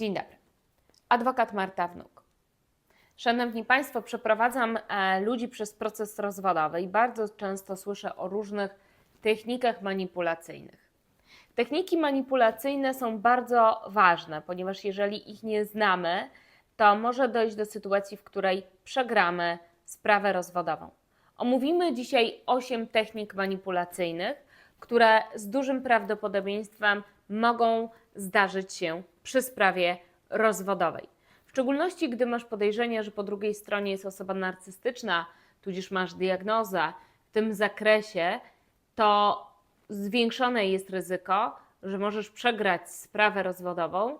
Dzień dobry. Adwokat Marta Wnuk. Szanowni Państwo, przeprowadzam e, ludzi przez proces rozwodowy i bardzo często słyszę o różnych technikach manipulacyjnych. Techniki manipulacyjne są bardzo ważne, ponieważ jeżeli ich nie znamy, to może dojść do sytuacji, w której przegramy sprawę rozwodową. Omówimy dzisiaj 8 technik manipulacyjnych, które z dużym prawdopodobieństwem mogą zdarzyć się przy sprawie rozwodowej. W szczególności, gdy masz podejrzenie, że po drugiej stronie jest osoba narcystyczna, tudzież masz diagnozę w tym zakresie, to zwiększone jest ryzyko, że możesz przegrać sprawę rozwodową,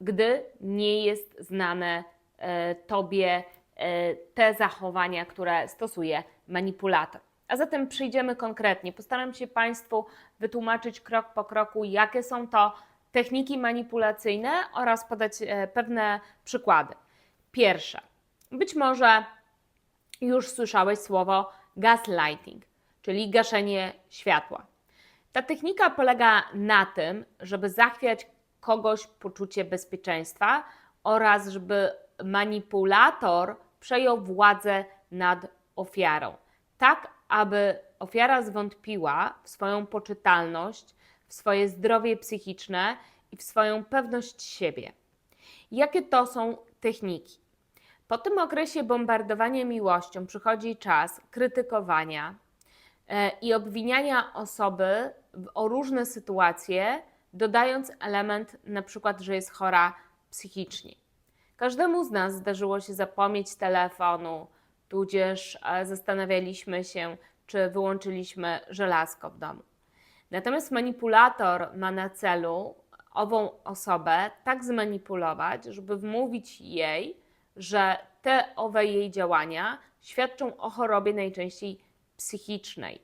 gdy nie jest znane e, tobie e, te zachowania, które stosuje manipulator. A zatem przejdziemy konkretnie. Postaram się Państwu wytłumaczyć krok po kroku, jakie są to techniki manipulacyjne oraz podać e, pewne przykłady. Pierwsza. Być może już słyszałeś słowo gaslighting, czyli gaszenie światła. Ta technika polega na tym, żeby zachwiać kogoś poczucie bezpieczeństwa oraz żeby manipulator przejął władzę nad ofiarą, tak aby ofiara zwątpiła w swoją poczytalność, w swoje zdrowie psychiczne i w swoją pewność siebie. Jakie to są techniki? Po tym okresie bombardowania miłością przychodzi czas krytykowania e, i obwiniania osoby o różne sytuacje, dodając element na przykład, że jest chora psychicznie. Każdemu z nas zdarzyło się zapomnieć telefonu, tudzież e, zastanawialiśmy się, czy wyłączyliśmy żelazko w domu. Natomiast manipulator ma na celu ową osobę tak zmanipulować, żeby wmówić jej, że te owe jej działania świadczą o chorobie najczęściej psychicznej.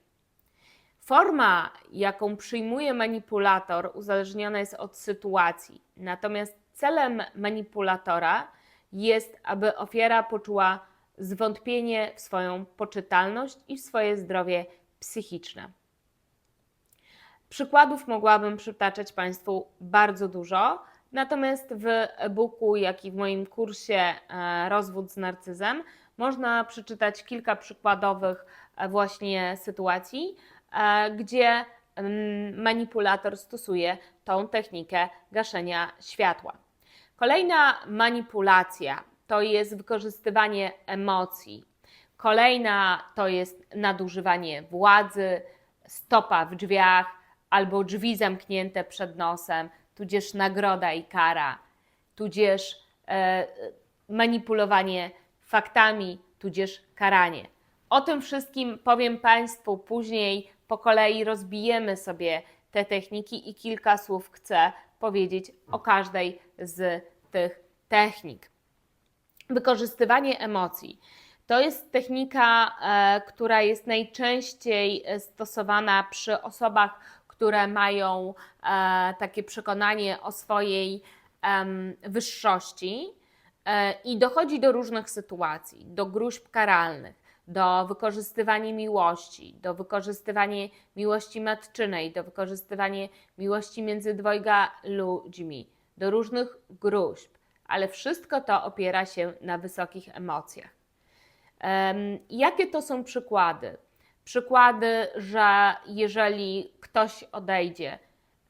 Forma, jaką przyjmuje manipulator, uzależniona jest od sytuacji. Natomiast celem manipulatora jest, aby ofiara poczuła zwątpienie w swoją poczytalność i w swoje zdrowie psychiczne. Przykładów mogłabym przytaczać Państwu bardzo dużo, natomiast w e-booku, jak i w moim kursie e, Rozwód z narcyzem można przeczytać kilka przykładowych e, właśnie sytuacji, e, gdzie mm, manipulator stosuje tą technikę gaszenia światła. Kolejna manipulacja to jest wykorzystywanie emocji. Kolejna to jest nadużywanie władzy, stopa w drzwiach albo drzwi zamknięte przed nosem, tudzież nagroda i kara, tudzież e, manipulowanie faktami, tudzież karanie. O tym wszystkim powiem Państwu później, po kolei rozbijemy sobie te techniki i kilka słów chcę powiedzieć o każdej z tych technik. Wykorzystywanie emocji. To jest technika, e, która jest najczęściej e, stosowana przy osobach, które mają e, takie przekonanie o swojej wyższości e, i dochodzi do różnych sytuacji, do gruźb karalnych, do wykorzystywania miłości, do wykorzystywania miłości matczynej, do wykorzystywania miłości między dwojga ludźmi, do różnych gruźb, ale wszystko to opiera się na wysokich emocjach. Em, Jakie to są przykłady? Przykłady, że jeżeli ktoś odejdzie,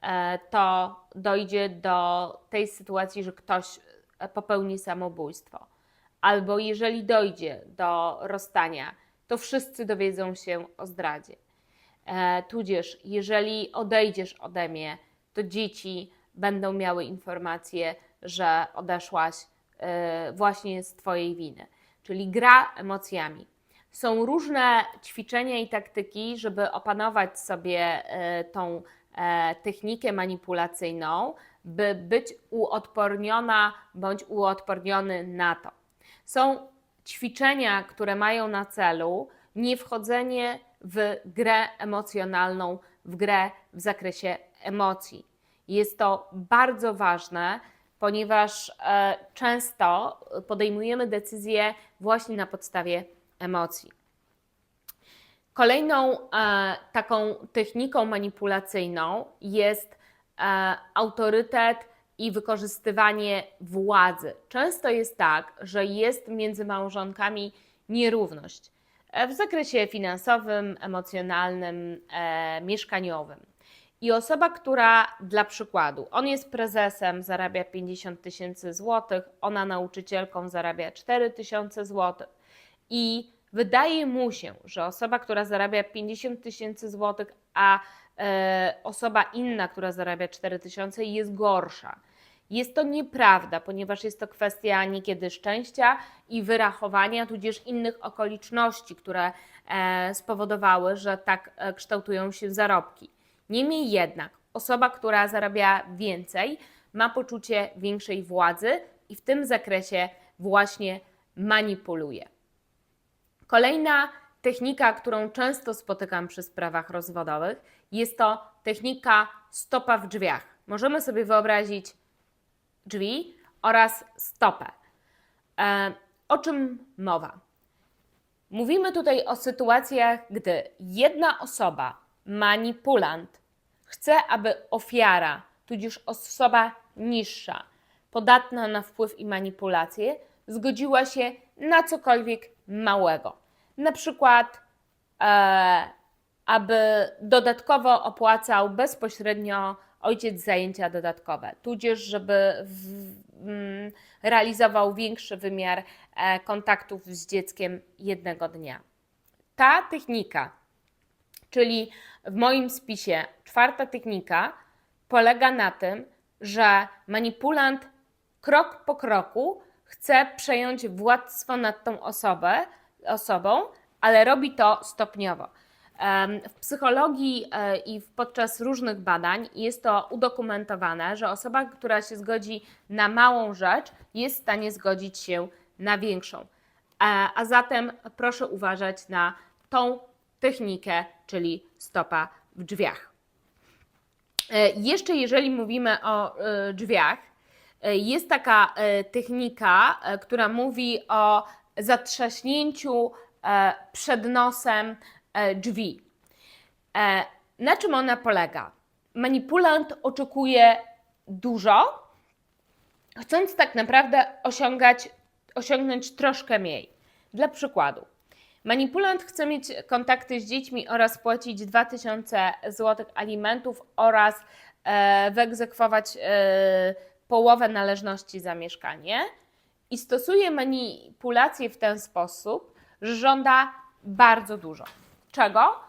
e, to dojdzie do tej sytuacji, że ktoś e, popełni samobójstwo. Albo jeżeli dojdzie do rozstania, to wszyscy dowiedzą się o zdradzie. E, tudzież, jeżeli odejdziesz ode mnie, to dzieci będą miały informację, że odeszłaś właśnie z Twojej winy. Czyli gra emocjami. Są różne ćwiczenia i taktyki, żeby opanować sobie e, tą e, technikę manipulacyjną, by być uodporniona bądź uodporniony na to. Są ćwiczenia, które mają na celu nie wchodzenie w grę emocjonalną, w grę w zakresie emocji. Jest to bardzo ważne, ponieważ e, często podejmujemy decyzje właśnie na podstawie emocji. Kolejną e, taką techniką manipulacyjną jest e, autorytet i wykorzystywanie władzy. Często jest tak, że jest między małżonkami nierówność e, w zakresie finansowym, emocjonalnym, mieszkaniowym. I osoba, która dla przykładu, on jest prezesem, zarabia 50 tysięcy złotych, ona nauczycielką zarabia 4 tysiące złotych. I wydaje mu się, że osoba, która zarabia 50 tysięcy złotych, a e, osoba inna, która zarabia 4 tysiące, jest gorsza. Jest to nieprawda, ponieważ jest to kwestia niekiedy szczęścia i wyrachowania, tudzież innych okoliczności, które e, spowodowały, że tak e, kształtują się zarobki. Niemniej jednak, osoba, która zarabia więcej, ma poczucie większej władzy i w tym zakresie właśnie manipuluje. Kolejna technika, którą często spotykam przy sprawach rozwodowych, jest to technika stopa w drzwiach. Możemy sobie wyobrazić drzwi oraz stopę. E, o czym mowa? Mówimy tutaj o sytuacjach, gdy jedna osoba, manipulant, chce, aby ofiara, tudzież osoba niższa, podatna na wpływ i manipulację, zgodziła się na cokolwiek małego. Na przykład, e, aby dodatkowo opłacał bezpośrednio ojciec zajęcia dodatkowe, tudzież żeby w, mm, realizował większy wymiar e, kontaktów z dzieckiem jednego dnia. Ta technika, czyli w moim spisie czwarta technika, polega na tym, że manipulant krok po kroku chce przejąć władztwo nad tą osobę, osobą, ale robi to stopniowo. W psychologii e, i podczas różnych badań jest to udokumentowane, że osoba, która się zgodzi na małą rzecz, jest w stanie zgodzić się na większą. E, A zatem proszę uważać na tą technikę, czyli stopa w drzwiach. E, Jeszcze jeżeli mówimy o drzwiach, jest taka e, technika, e, która mówi o zatrzaśnięciu e, przed nosem e, drzwi. E, Na czym ona polega? Manipulant oczekuje dużo, chcąc tak naprawdę osiągać, osiągnąć troszkę mniej. Dla przykładu, manipulant chce mieć kontakty z dziećmi oraz płacić 2000 zł alimentów oraz e, wyegzekwować e, połowę należności za mieszkanie i stosuje manipulację w ten sposób, że żąda bardzo dużo. Czego?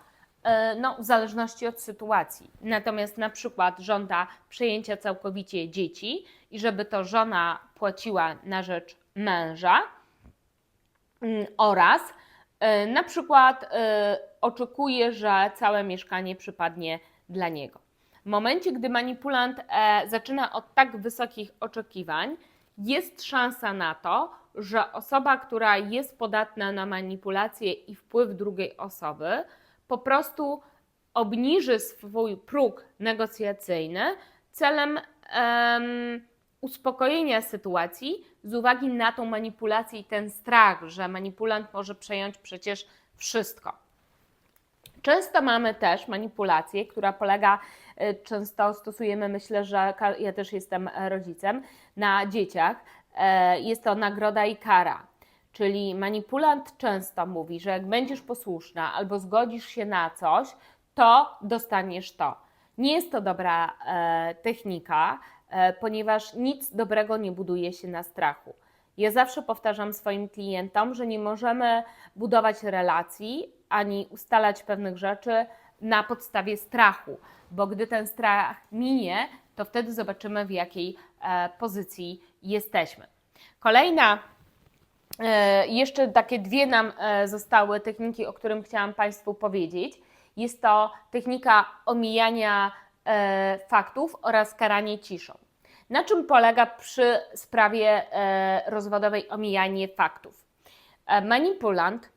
E, No, w zależności od sytuacji. Natomiast na przykład żąda przejęcia całkowicie dzieci i żeby to żona płaciła na rzecz męża Mm, oraz e, na przykład e, oczekuje, że całe mieszkanie przypadnie dla niego. W momencie, gdy manipulant e, zaczyna od tak wysokich oczekiwań, jest szansa na to, że osoba, która jest podatna na manipulację i wpływ drugiej osoby, po prostu obniży swój próg negocjacyjny celem em, uspokojenia sytuacji z uwagi na tą manipulację i ten strach, że manipulant może przejąć przecież wszystko. Często mamy też manipulację, która polega, y, często stosujemy, myślę, że ja też jestem e, rodzicem, na dzieciach. E, Jest to nagroda i kara. Czyli manipulant często mówi, że jak będziesz posłuszna albo zgodzisz się na coś, to dostaniesz to. Nie jest to dobra e, technika, ponieważ nic dobrego nie buduje się na strachu. Ja zawsze powtarzam swoim klientom, że nie możemy budować relacji ani ustalać pewnych rzeczy na podstawie strachu, bo gdy ten strach minie, to wtedy zobaczymy, w jakiej e, pozycji jesteśmy. Kolejna E, Jeszcze takie dwie nam e, zostały techniki, o którym chciałam Państwu powiedzieć. Jest to technika omijania faktów oraz karanie ciszą. Na czym polega przy sprawie rozwodowej omijanie faktów? Manipulant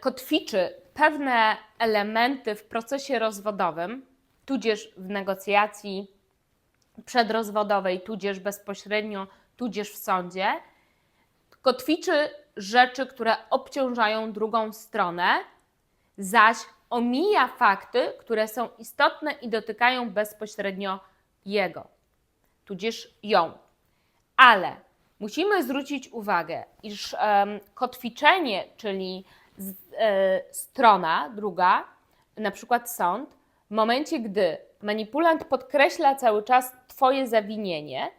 kotwiczy pewne elementy w procesie rozwodowym, tudzież w negocjacji przedrozwodowej, tudzież bezpośrednio, tudzież w sądzie, kotwiczy rzeczy, które obciążają drugą stronę, zaś omija fakty, które są istotne i dotykają bezpośrednio jego. tudzież ją. Ale musimy zwrócić uwagę, iż em, kotwiczenie, czyli z, e, strona druga, na przykład sąd, w momencie, gdy manipulant podkreśla cały czas Twoje zawinienie,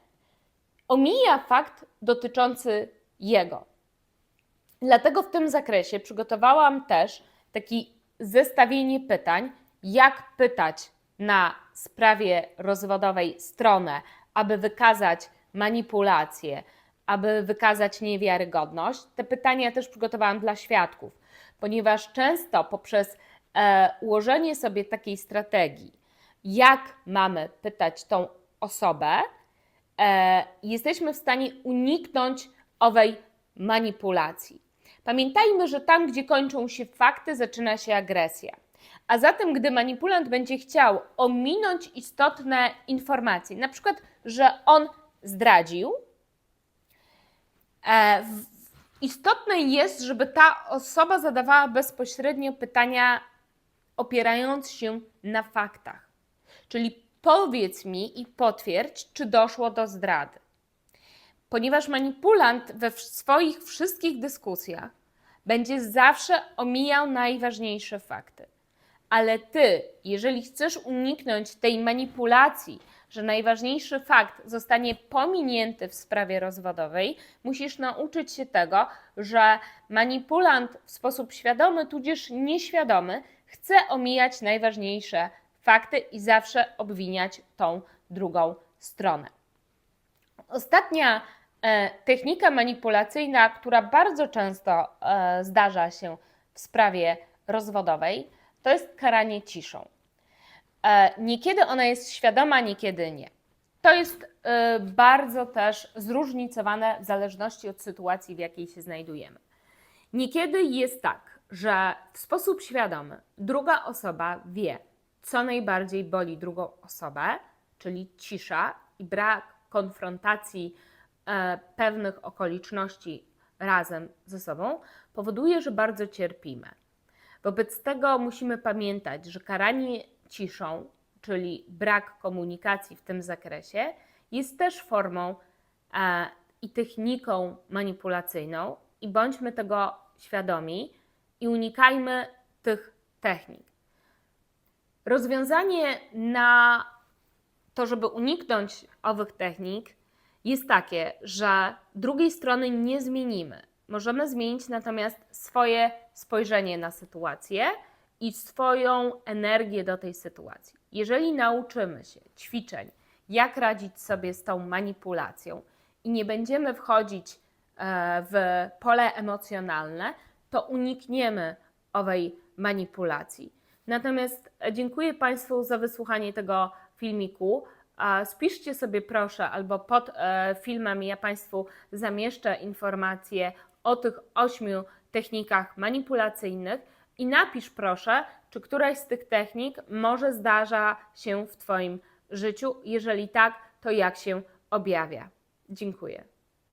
omija fakt dotyczący jego. Dlatego w tym zakresie przygotowałam też takie zestawienie pytań, jak pytać na sprawie rozwodowej stronę, aby wykazać manipulację, aby wykazać niewiarygodność. Te pytania też przygotowałam dla świadków, ponieważ często poprzez e, ułożenie sobie takiej strategii, jak mamy pytać tą osobę, e, jesteśmy w stanie uniknąć owej manipulacji. Pamiętajmy, że tam, gdzie kończą się fakty, zaczyna się agresja. A zatem, gdy manipulant będzie chciał ominąć istotne informacje, na przykład, że on zdradził, istotne jest, żeby ta osoba zadawała bezpośrednio pytania opierając się na faktach. Czyli powiedz mi i potwierdź, czy doszło do zdrady. Ponieważ manipulant we swoich wszystkich dyskusjach będzie zawsze omijał najważniejsze fakty. Ale ty, jeżeli chcesz uniknąć tej manipulacji, że najważniejszy fakt zostanie pominięty w sprawie rozwodowej, musisz nauczyć się tego, że manipulant w sposób świadomy, tudzież nieświadomy, chce omijać najważniejsze fakty i zawsze obwiniać tą drugą stronę. Ostatnia e, technika manipulacyjna, która bardzo często e, zdarza się w sprawie rozwodowej, to jest karanie ciszą. E, niekiedy ona jest świadoma, niekiedy nie. To jest e, bardzo też zróżnicowane w zależności od sytuacji, w jakiej się znajdujemy. Niekiedy jest tak, że w sposób świadomy druga osoba wie, co najbardziej boli drugą osobę, czyli cisza i brak konfrontacji e, pewnych okoliczności razem ze sobą, powoduje, że bardzo cierpimy. Wobec tego musimy pamiętać, że karanie ciszą, czyli brak komunikacji w tym zakresie, jest też formą e, i techniką manipulacyjną, i bądźmy tego świadomi i unikajmy tych technik. Rozwiązanie na to, żeby uniknąć owych technik, jest takie, że drugiej strony nie zmienimy. Możemy zmienić natomiast swoje spojrzenie na sytuację i swoją energię do tej sytuacji. Jeżeli nauczymy się ćwiczeń, jak radzić sobie z tą manipulacją i nie będziemy wchodzić e, w pole emocjonalne, to unikniemy owej manipulacji. Natomiast dziękuję Państwu za wysłuchanie tego filmiku. Spiszcie sobie proszę, albo pod e, filmem ja Państwu zamieszczę informacje o tych ośmiu technikach manipulacyjnych i napisz proszę, czy któraś z tych technik może zdarza się w Twoim życiu. Jeżeli tak, to jak się objawia. Dziękuję.